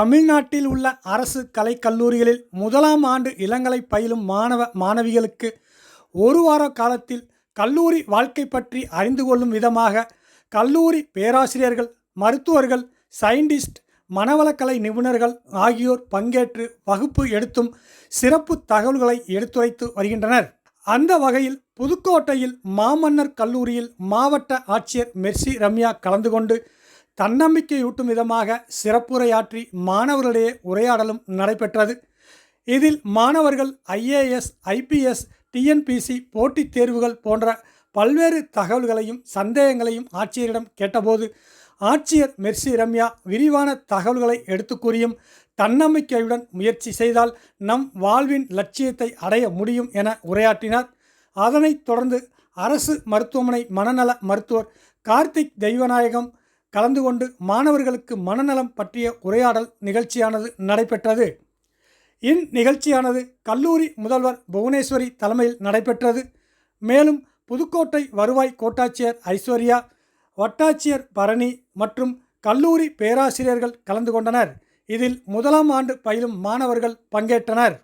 தமிழ்நாட்டில் உள்ள அரசு கலைக்கல்லூரிகளில் முதலாம் ஆண்டு இளங்கலை பயிலும் மாணவ மாணவிகளுக்கு ஒரு வார காலத்தில் கல்லூரி வாழ்க்கை பற்றி அறிந்து கொள்ளும் விதமாக கல்லூரி பேராசிரியர்கள் மருத்துவர்கள் சயின்டிஸ்ட் மனவளக்கலை நிபுணர்கள் ஆகியோர் பங்கேற்று வகுப்பு எடுத்தும் சிறப்பு தகவல்களை எடுத்துரைத்து வருகின்றனர். அந்த வகையில் புதுக்கோட்டையில் மாமன்னர் கல்லூரியில் மாவட்ட ஆட்சியர் மெர்சி ரம்யா கலந்து கொண்டு தன்னம்பிக்கையூட்டும் விதமாக சிறப்புரையாற்றி மாணவர்களிடையே உரையாடலும் நடைபெற்றது. இதில் மாணவர்கள் ஐஏஎஸ் ஐபிஎஸ் டிஎன்பிசி போட்டித் தேர்வுகள் போன்ற பல்வேறு தகவல்களையும் சந்தேகங்களையும் ஆட்சியரிடம் கேட்டபோது ஆட்சியர் மெர்சி ரம்யா விரிவான தகவல்களை எடுத்து கூறியும் தன்னம்பிக்கையுடன் முயற்சி செய்தால் நம் வாழ்வின் லட்சியத்தை அடைய முடியும் என உரையாற்றினார். அதனைத் தொடர்ந்து அரசு மருத்துவமனை மனநல மருத்துவர் கார்த்திக் தெய்வநாயகம் கலந்து கொண்டு மாணவர்களுக்கு மனநலம் பற்றிய உரையாடல் நிகழ்ச்சியானது நடைபெற்றது. இந்நிகழ்ச்சியானது கல்லூரி முதல்வர் புவனேஸ்வரி தலைமையில் நடைபெற்றது. மேலும் புதுக்கோட்டை வருவாய் கோட்டாட்சியர் ஐஸ்வர்யா வட்டாட்சியர் பரணி மற்றும் கல்லூரி பேராசிரியர்கள் கலந்து கொண்டனர். இதில் முதலாம் ஆண்டு பயிலும் மாணவர்கள் பங்கேற்றனர்.